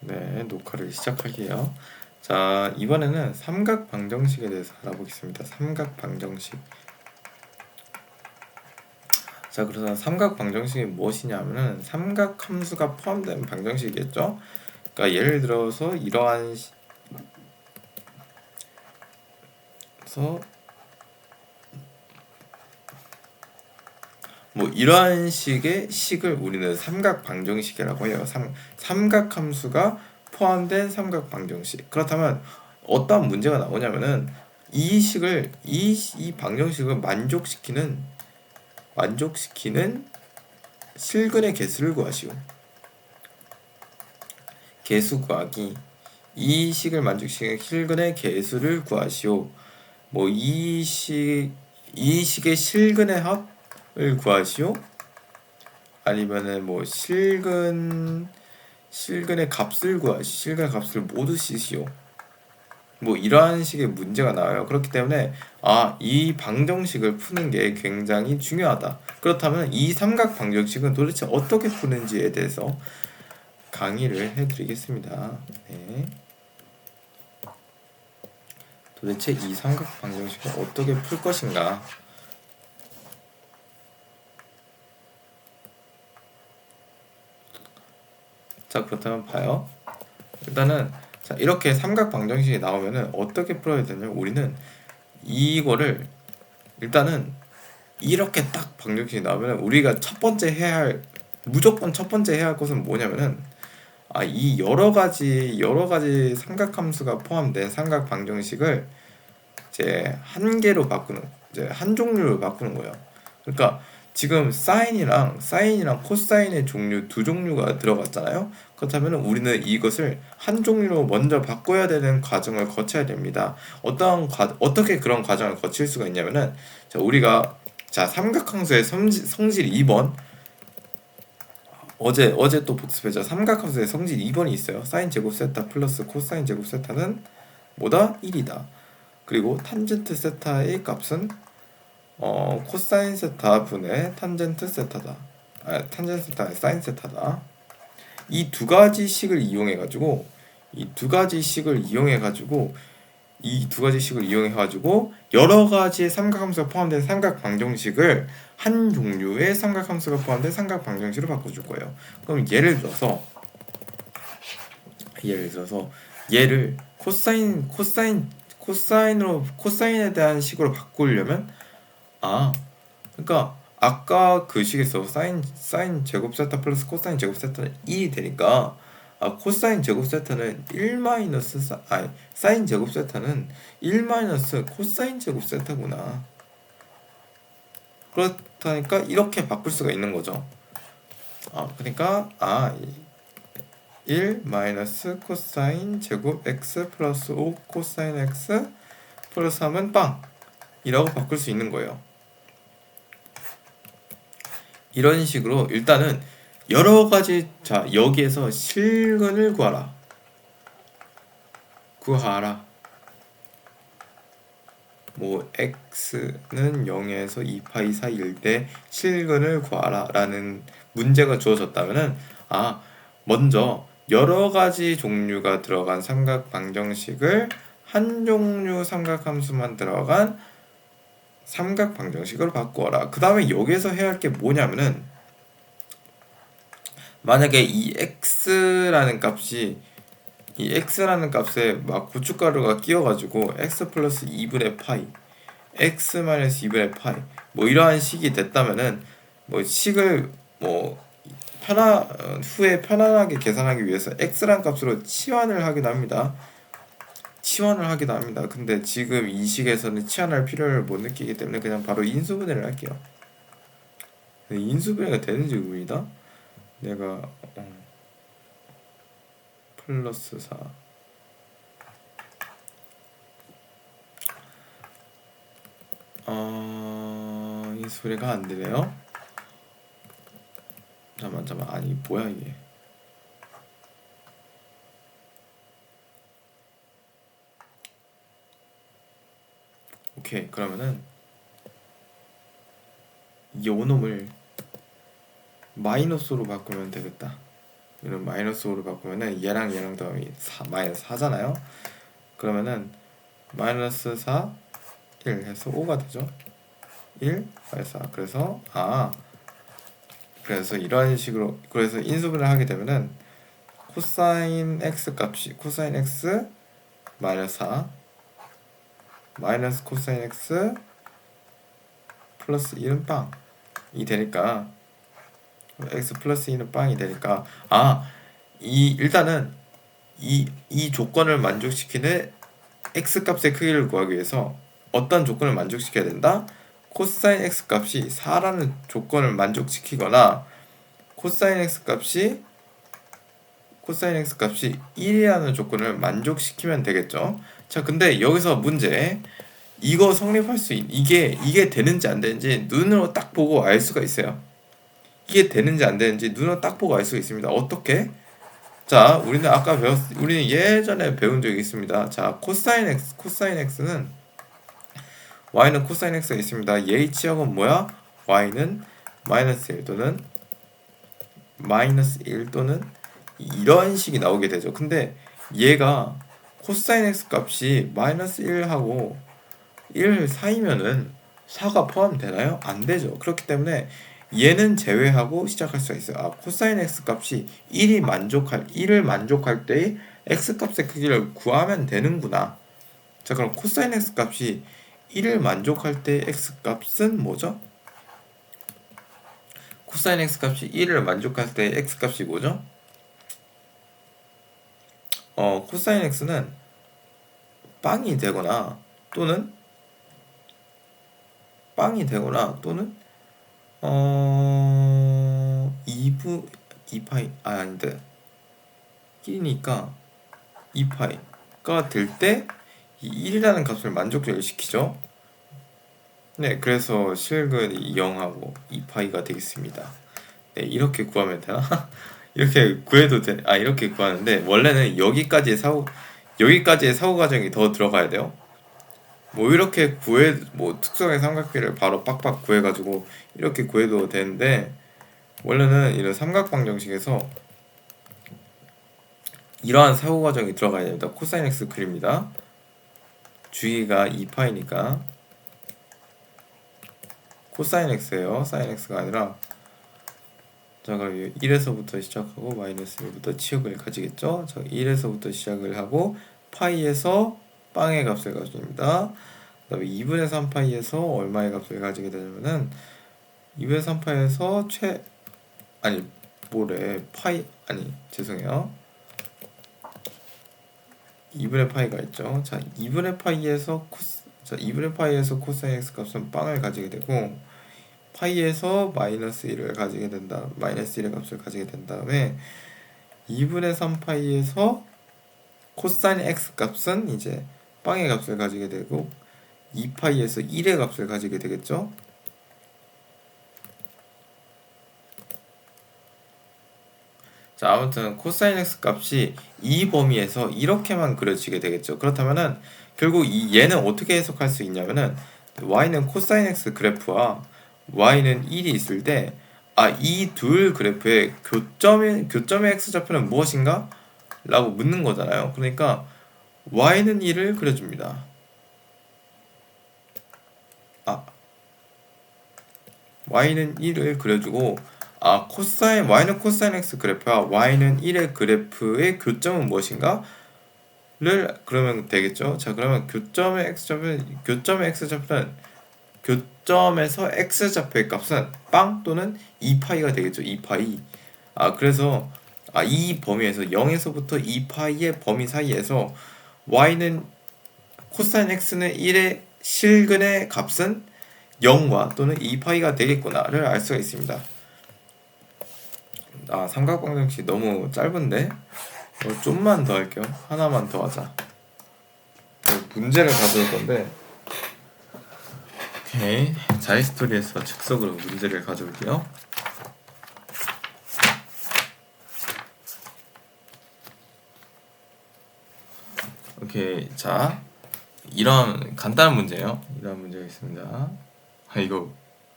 네, 녹화를 시작할게요. 자, 이번에는 삼각 방정식에 대해서 알아보겠습니다. 삼각 방정식. 자, 그래서 삼각 방정식이 무엇이냐면은 삼각 함수가 포함된 방정식이겠죠. 그러니까 예를 들어서 이러한 시... 뭐 이러한 식의 식을 우리는 삼각 방정식이라고 해요. 삼, 삼각 함수가 포함된 삼각 방정식. 그렇다면 어떤 문제가 나오냐면은 이 식을 이, 이 방정식을 만족시키는 만족시키는 실근의 개수를 구하시오. 개수 구하기. 이 식을 만족시키는 실근의 개수를 구하시오. 뭐 이 식 이 식의 실근의 합 을 구하시오. 아니면은 뭐 실근 실근의 값을 구하시 실근의 값을 모두 쓰시오. 뭐 이러한 식의 문제가 나와요. 그렇기 때문에 아, 이 방정식을 푸는 게 굉장히 중요하다. 그렇다면 이 삼각 방정식은 도대체 어떻게 푸는지에 대해서 강의를 해 드리겠습니다. 네. 도대체 이 삼각 방정식을 어떻게 풀 것인가? 자, 그렇다면 봐요. 일단은 자, 이렇게 삼각 방정식이 나오면은 어떻게 풀어야 되냐면 우리는 이거를 일단은 이렇게 딱 방정식이 나오면 우리가 첫 번째 해야 할 무조건 첫 번째 해야 할 것은 뭐냐면은 아, 이 여러 가지 여러 가지 삼각 함수가 포함된 삼각 방정식을 이제 한 개로 바꾸는 이제 한 종류로 바꾸는 거예요. 그러니까 지금 사인이랑 사인이랑 코사인의 종류 두 종류가 들어갔잖아요. 그렇다면 우리는 이것을 한 종류로 먼저 바꿔야 되는 과정을 거쳐야 됩니다. 어떤 과, 어떻게 그런 과정을 거칠 수가 있냐면은 자, 우리가 자 삼각함수의 성질, 성질 2번 어제 어제 또 복습했죠. 삼각함수의 성질 2번이 있어요. 사인 제곱 세타 플러스 코사인 제곱 세타는 뭐다? 1이다. 그리고 탄젠트 세타의 값은 어, 코사인 세타 분의 탄젠트 세타다. 아, 탄젠트 세타의 사인 세타다. 이 두 가지 식을 이용해 가지고 이 두 가지 식을 이용해 가지고 이 두 가지 식을 이용해 가지고 여러 가지의 삼각함수가 포함된 삼각 방정식을 한 종류의 삼각함수가 포함된 삼각 방정식으로 바꿔줄 거예요. 그럼 예를 들어서 예를 들어서 얘를 코사인 코사인 코사인으로 코사인에 대한 식으로 바꾸려면 아, 그러니까 아까 그 식에서 사인 사인 제곱 세타 플러스 코사인 제곱 세타는 1이 되니까 아, 코사인 제곱 세타는 1 마이너스 사, 아니 사인 제곱 세타는 1 마이너스 코사인 제곱 세타구나. 그렇다니까 이렇게 바꿀 수가 있는 거죠. 아, 그러니까 아 1 마이너스 코사인 제곱 x 플러스 5 코사인 x 플러스 3은 빵 이라고 바꿀 수 있는 거예요. 이런 식으로 일단은 여러 가지 자 여기에서 실근을 구하라. 구하라. 뭐 x는 0에서 2파이 사이일 때 실근을 구하라 라는 문제가 주어졌다면은 아 먼저 여러 가지 종류가 들어간 삼각 방정식을 한 종류 삼각함수만 들어간 삼각 방정식으로 바꾸어라. 그 다음에 여기에서 해야 할 게 뭐냐면은 만약에 이 x라는 값이 이 x라는 값에 막 고춧가루가 끼어가지고 x 플러스 2분의 파이 x 마이너스 2분의 파이 뭐 이러한 식이 됐다면은 뭐 식을 뭐 편하 후에 편안하게 계산하기 위해서 x란 값으로 치환을 하긴 합니다. 치환을 하기도 합니다. 근데 지금 이 식에서는 치환할 필요를 못 느끼기 때문에 그냥 바로 인수분해를 할게요. 인수분해가 되는지 의문이다. 내가 어, 플러스 4 어, 인수분해가 안 되네요. 잠만 잠만 아니 뭐야 이게 오케이 그러면은 요 놈을 마이너스로 바꾸면 되겠다 이런 마이너스 5를 바꾸면은 얘랑 얘랑 더하면 4, 마이너스 4잖아요. 그러면은 마이너스 4, 1 해서 5가 되죠. 1 마이너스 4. 그래서 아 그래서 이런 식으로 그래서 인수분해를 하게 되면은 코사인 x 값이 코사인 x 마이너스 4 마이너스 코사인 x 플러스 1은 빵이 되니까 x 플러스 2는 빵이 되니까 아 이 일단은 이 이 조건을 만족시키는 x 값의 크기를 구하기 위해서 어떤 조건을 만족시켜야 된다? 코사인 x 값이 4라는 조건을 만족시키거나 코사인 x 값이 코사인 x 값이 1이라는 조건을 만족시키면 되겠죠. 자, 근데 여기서 문제 이거 성립할 수 있, 이게 이게 되는지 안 되는지 눈으로 딱 보고 알 수가 있어요. 이게 되는지 안 되는지 눈으로 딱 보고 알 수가 있습니다. 어떻게? 자, 우리는 아까 배웠, 우리는 예전에 배운 적이 있습니다. 자, 코사인 x, 코사인 x는 y는 코사인 x가 있습니다. 얘의 치역은 뭐야? y는 마이너스 1 또는 마이너스 1 또는 이런 식이 나오게 되죠. 근데 얘가 코사인 x 값이 마이너스 1하고 1 사이면은 4가 포함되나요? 안 되죠. 그렇기 때문에 얘는 제외하고 시작할 수가 있어요. 아, 코사인 x 값이 1이 만족할 1을 만족할 때의 x 값의 크기를 구하면 되는구나. 자, 그럼 코사인 x 값이 1을 만족할 때 x 값은 뭐죠? 코사인 x 값이 1을 만족할 때 x 값이 뭐죠? 어, 코사인 x는 빵이 되거나 또는 빵이 되거나 또는 어 2부 2파이 아 아닌데 1이니까 2파이가 될 때 이 1이라는 값을 만족을 시키죠. 네, 그래서 실근이 0하고 2파이가 되겠습니다. 네, 이렇게 구하면 되나? 이렇게 구해도 돼. 아, 이렇게 구하는데 원래는 여기까지의 사고 여기까지의 사고 과정이 더 들어가야 돼요. 뭐 이렇게 구해 뭐 특성의 삼각비를 바로 빡빡 구해 가지고 이렇게 구해도 되는데 원래는 이런 삼각방 정식에서 이러한 사고 과정이 들어가야 됩니다. 코사인 x 그립니다. 주기가 2파이니까 코사인 x예요. 사인 x가 아니라 자 그럼 1에서부터 시작하고 마이너스 1부터 치역을 가지겠죠. 자 1에서부터 시작을 하고 파이에서 빵의 값을 가집니다. 그 다음에 2분의 3파이에서 얼마의 값을 가지게 되냐면은 2분의 3파이에서 최 아니 뭐래 파이 아니 죄송해요 2분의 파이가 있죠 자 2분의 파이에서 코스 자 2분의 파이에서 코사인 x 값은 빵을 가지게 되고 파이에서 마이너스 1을 가지게 된다 마이너스 1의 값을 가지게 된 다음에 2분의 3 파이에서 코사인 x 값은 이제 빵의 값을 가지게 되고 2파이에서 1의 값을 가지게 되겠죠. 자, 아무튼 코사인 x 값이 이 범위에서 이렇게만 그려지게 되겠죠. 그렇다면은 결국 이 얘는 어떻게 해석할 수 있냐면은 y는 코사인 x 그래프와 y는 1이 있을 때 아, 이 둘 그래프의 교점의 교점의 x 좌표는 무엇인가? 라고 묻는 거잖아요. 그러니까 y는 1을 그려줍니다. 아 y는 1을 그려주고 아 코사인 y는 코사인 x 그래프와 y는 1의 그래프의 교점은 무엇인가? 를 그러면 되겠죠. 자 그러면 교점의 x좌표는 교점의 x좌표는 교점에서 x좌표의 값은 빵 또는 2파이가 되겠죠. 2파이. 아 그래서 아, 이 범위에서 0에서부터 2파이의 범위 사이에서 y는 코사인 x는 1의 실근의 값은 0과 또는 2파이가 되겠구나를 알 수가 있습니다. 아 삼각방정식 너무 짧은데 어, 좀만 더 할게요. 하나만 더 하자. 문제를 가져올 건데 오케이 자이스토리에서 즉석으로 문제를 가져올게요. 오케이 자 이런 간단한 문제예요. 이런 문제가 있습니다. 아 이거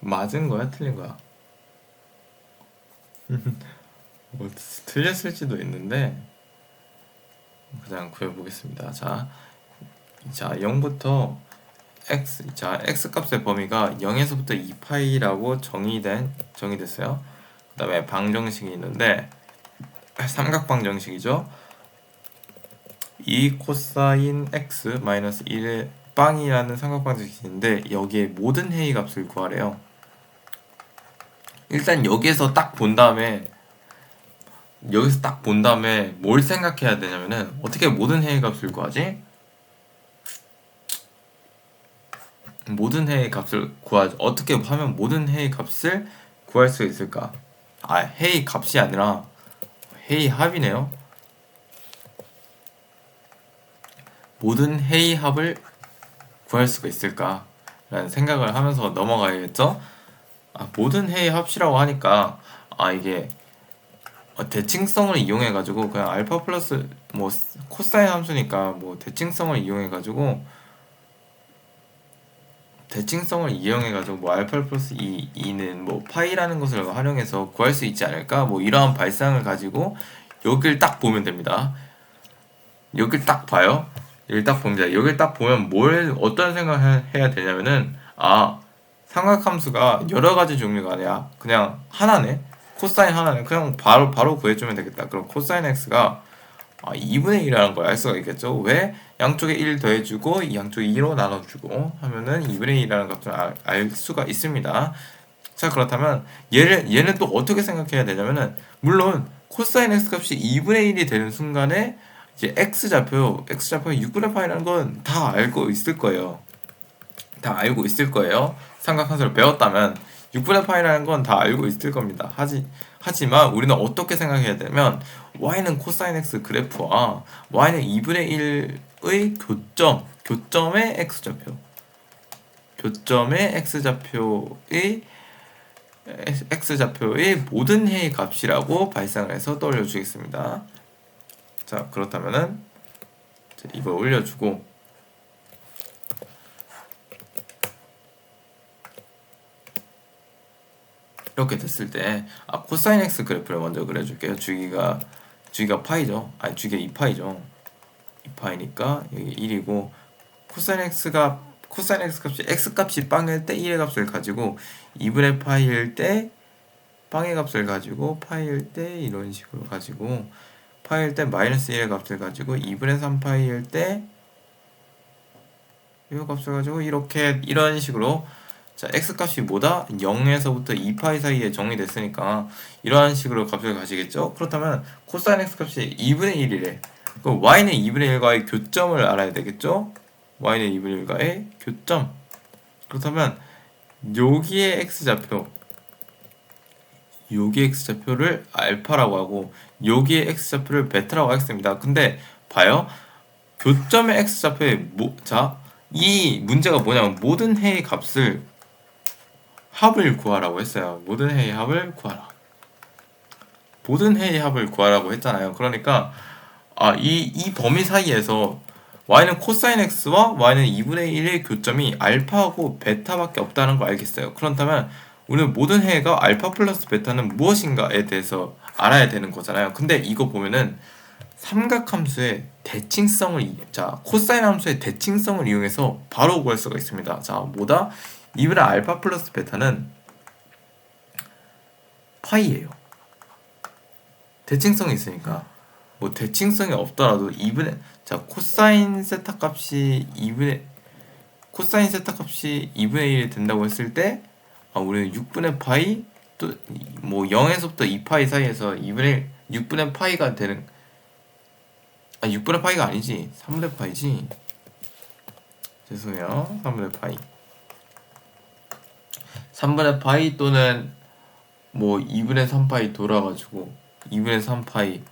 맞은 거야 틀린 거야? 뭐 틀렸을지도 있는데 그냥 구해보겠습니다. 자, 자 0부터 x 자 x 값의 범위가 0에서부터 2파이라고 정의된 정의됐어요. 그 다음에 방정식이 있는데 삼각 방정식이죠. 2 코사인 x 마이너스 1의 빵이라는 삼각 방정식인데 여기에 모든 회의 값을 구하래요. 일단 여기에서 딱 본 다음에 여기서 딱 본 다음에 뭘 생각해야 되냐면은 어떻게 모든 회의 값을 구하지? 모든 회의 값을 구하 어떻게 하면 모든 회의 값을 구할 수 있을까? 아 회의 값이 아니라 회의 합이네요. 모든 회의 합을 구할 수가 있을까? 라는 생각을 하면서 넘어가야겠죠? 아, 모든 회의 합이라고 하니까 아 이게 어, 대칭성을 이용해 가지고 그냥 알파 플러스 뭐 코사인 함수니까 뭐 대칭성을 이용해 가지고 대칭성을 이용해 가지고 뭐 알파 플러스 2, 2는 뭐 파이라는 것을 활용해서 구할 수 있지 않을까? 뭐 이러한 발상을 가지고 여길 딱 보면 됩니다. 여길 딱 봐요. 여기 딱 보면 여길 딱 보면 뭘 어떤 생각을 해야 되냐면은 아 삼각함수가 여러 가지 종류가 아니라 그냥 하나네. 코사인 하나는 그냥 바로 바로 구해주면 되겠다. 그럼 코사인 x가 아, 2분의 1이라는 걸 알 수가 있겠죠. 왜? 양쪽에 1 더해주고 양쪽에 2로 나눠주고 하면은 2분의 1이라는 것을 알, 알 수가 있습니다. 자 그렇다면 얘를 얘는 또 어떻게 생각해야 되냐면은 물론 코사인 x 값이 2분의 1이 되는 순간에 이제 x 좌표 x 좌표 6분의 파이라는 건 다 알고 있을 거예요. 다 알고 있을 거예요. 삼각함수를 배웠다면 6분의 파이라는 건 다 알고 있을 겁니다. 하지, 하지만 우리는 어떻게 생각해야 되면 y는 코사인 x 그래프와 y는 2분의 1의 교점, 교점의 x좌표 교점의 x좌표의 x좌표의 모든 해의 값이라고 발상을 해서 떠올려 주겠습니다. 자 그렇다면은 이걸 올려주고 이렇게 됐을 때 아, 코사인 x 그래프를 먼저 그려줄게요. 주기가 주기가 파이죠. 아니 주기가 2파이죠. 2파이니까 여기 1이고 코사인 x가 코사인 x 값이 x 값이 빵일 때 1의 값을 가지고 2분의 파이일 때 빵의 값을 가지고 파이일 때 이런 식으로 가지고 파이일 때 마이너스 1의 값을 가지고 2분의 3파이일 때 이 값을 가지고 이렇게 이런 식으로 자, x값이 뭐다? 0에서부터 2파이 사이에 정의됐으니까 이러한 식으로 값을 가시겠죠? 그렇다면 코사인 x값이 2분의 1이래. 그럼 y는 2분의 1과의 교점을 알아야 되겠죠? y는 2분의 1과의 교점. 그렇다면 여기에 x좌표 여기 x좌표를 알파라고 하고 여기에 x좌표를 베타라고 하겠습니다. 근데 봐요. 교점의 x좌표의 뭐, 자, 이 문제가 뭐냐면 모든 해의 값을 합을 구하라고 했어요. 모든 해의 합을 구하라. 모든 해의 합을 구하라고 했잖아요. 그러니까 아, 이, 이 범위 사이에서 y는 코사인 x와 y는 2분의 1의 교점이 알파하고 베타밖에 없다는 걸 알겠어요. 그렇다면 우리는 모든 해가 알파 플러스 베타는 무엇인가에 대해서 알아야 되는 거잖아요. 근데 이거 보면은 삼각함수의 대칭성을 자 코사인 함수의 대칭성을 이용해서 바로 구할 수가 있습니다. 자 뭐다? 2분의 알파 플러스 베타는 파이예요. 대칭성이 있으니까. 뭐 대칭성이 없더라도 2분의 자 코사인 세타 값이 2분의 코사인 세타 값이 2분의 1이 된다고 했을 때 아, 우리는 6분의 파이 또 뭐 0에서부터 2파이 사이에서 2분의 6분의 파이가 되는 아 6분의 파이가 아니지. 3분의 파이지. 죄송해요. 3분의 파이 3분의 파이 또는 뭐 2분의 3파이 돌아가지고 2분의 3파이.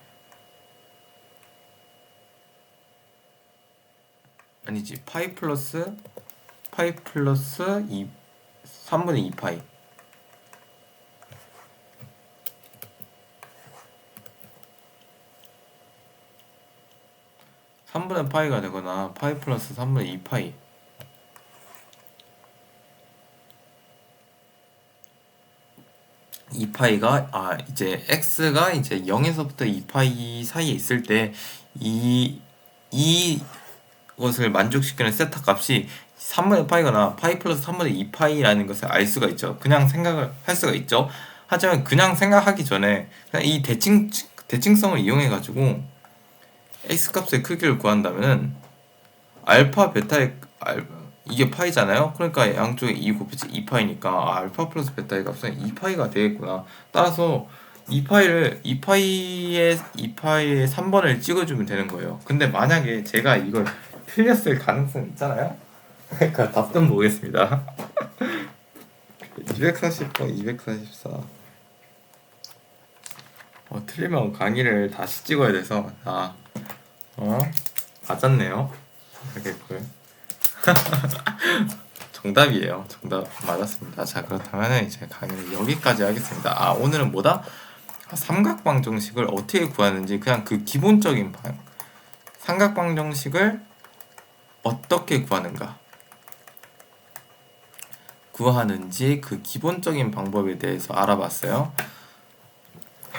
아니지. 파이 플러스 파이 플러스 2 3분의 2파이. 3분의 파이가 되거나 파이 플러스 3분의 2파이 2파이가 아 이제 x가 이제 0에서부터 2파이 사이에 있을 때 이 이것을 만족시키는 세타 값이 3분의 파이거나 파이 플러스 3분의 2파이라는 것을 알 수가 있죠. 그냥 생각을 할 수가 있죠. 하지만 그냥 생각하기 전에 그냥 이 대칭 대칭성을 이용해 가지고 x 값의 크기를 구한다면은 알파 베타의 알 이게 파이잖아요. 그러니까 양쪽에 2 곱해서 2파이니까 아, 알파 플러스 베타의 값은 2파이가 되겠구나. 따라서 2파이를 2파이의 2파이의 3번을 찍어주면 되는 거예요. 근데 만약에 제가 이걸 틀렸을 가능성 있잖아요. 그러니까 답좀 보겠습니다. 240번 244. 어, 틀리면 강의를 다시 찍어야 돼서 아, 어, 맞았네요. 알겠고요. 정답이에요. 정답 맞았습니다. 자 그렇다면 이제 강의를 여기까지 하겠습니다. 아 오늘은 뭐다? 아, 삼각방 정식을 어떻게 구하는지 그냥 그 기본적인 방 삼각방 정식을 어떻게 구하는가 구하는지 그 기본적인 방법에 대해서 알아봤어요.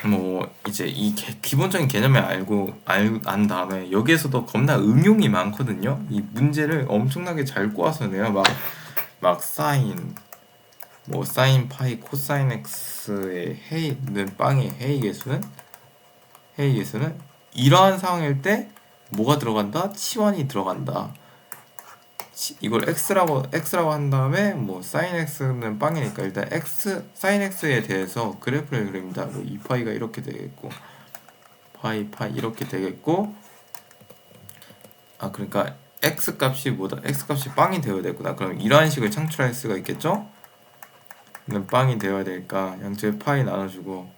뭐 이제 이 개- 기본적인 개념을 알고 알, 안 다음에 여기에서도 겁나 응용이 많거든요. 이 문제를 엄청나게 잘 꼬아서 내요. 막 막 사인 뭐 사인 파이 코사인 x의 헤이는 빵의 헤이 계수는 헤이 계수는 이러한 상황일 때 뭐가 들어간다? 치환이 들어간다. 치- 이걸 x라고 x라고 한 다음에 뭐 sin x는 빵이니까 일단 x sin x에 대해서 그래프를 그립니다. 뭐 2파이가 이렇게 되겠고 파이 파이 이렇게 되겠고 아 그러니까 x 값이 뭐다? x 값이 빵이 되어야 되구나. 그럼 이러한 식을 창출할 수가 있겠죠? 는 빵이 되어야 되니까 양쪽에 파이 나눠주고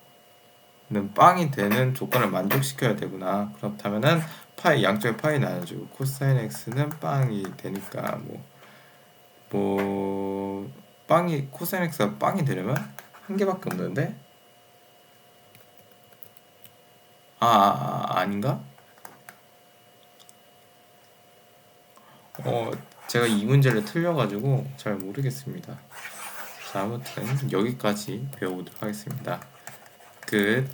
는 빵이 되는 조건을 만족시켜야 되구나. 그렇다면은 파이 양쪽에 파이 나눠주고 코사인 x는 빵이 되니까 뭐 뭐 빵이 코사인 x가 빵이 되려면 한 개밖에 없는데 아, 아, 아 아닌가? 어 제가 이 문제를 틀려가지고 잘 모르겠습니다. 자 아무튼 여기까지 배워보도록 하겠습니다. 끝.